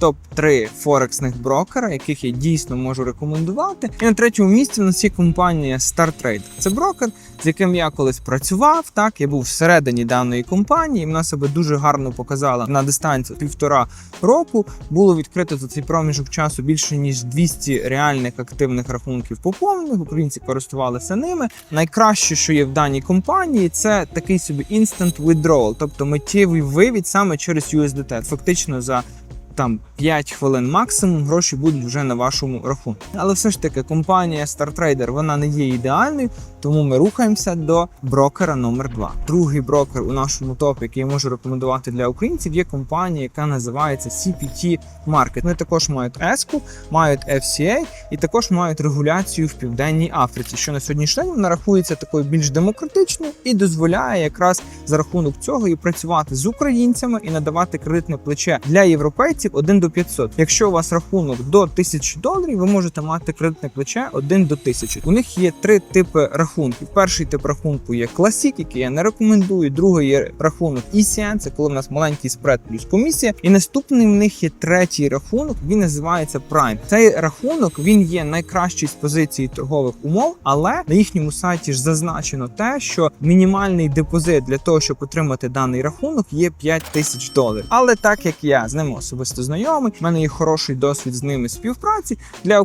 топ 3 форексних брокера, яких я дійсно можу рекомендувати. І на третьому місці у нас є компанія StarTrade. Це брокер, з яким я колись працював. Так, я був всередині даної компанії. Вона себе дуже гарно показала на дистанції півтора року. Було відкрито за цей проміжок часу більше ніж 200 реальних активних рахунків поповнених. Українці користувалися ними. Найкраще, що є в даній компанії, це такий собі instant withdrawal, тобто миттєвий вивід саме через USDT. Фактично за там 5 хвилин максимум гроші будуть вже на вашому рахунку. Але все ж таки компанія StarTrader вона не є ідеальною, тому ми рухаємося до брокера номер 2 Другий брокер у нашому топі, який я можу рекомендувати для українців, є компанія, яка називається CPT Market. Вони також мають ESCO, мають FCA і також мають регуляцію в Південній Африці, що на сьогоднішній день вона рахується такою більш демократичною і дозволяє якраз за рахунок цього і працювати з українцями і надавати кредитне плече для європейців 1 до 500. Якщо у вас рахунок до 1000 доларів, ви можете мати кредитне плече 1 до 1000. У них є три типи рахунків. Перший тип рахунку є Classic, який я не рекомендую. Другий є рахунок ECN, це коли в нас маленький спред плюс комісія. І наступний в них є третій рахунок. Він називається Prime. Цей рахунок він є найкращий з позиції торгових умов, але на їхньому сайті ж зазначено те, що мінімальний депозит для того, щоб отримати даний рахунок, є 5 тисяч доларів. Але так як я з ними особисто знайомий, в мене є хороший досвід з ними співпраці. Для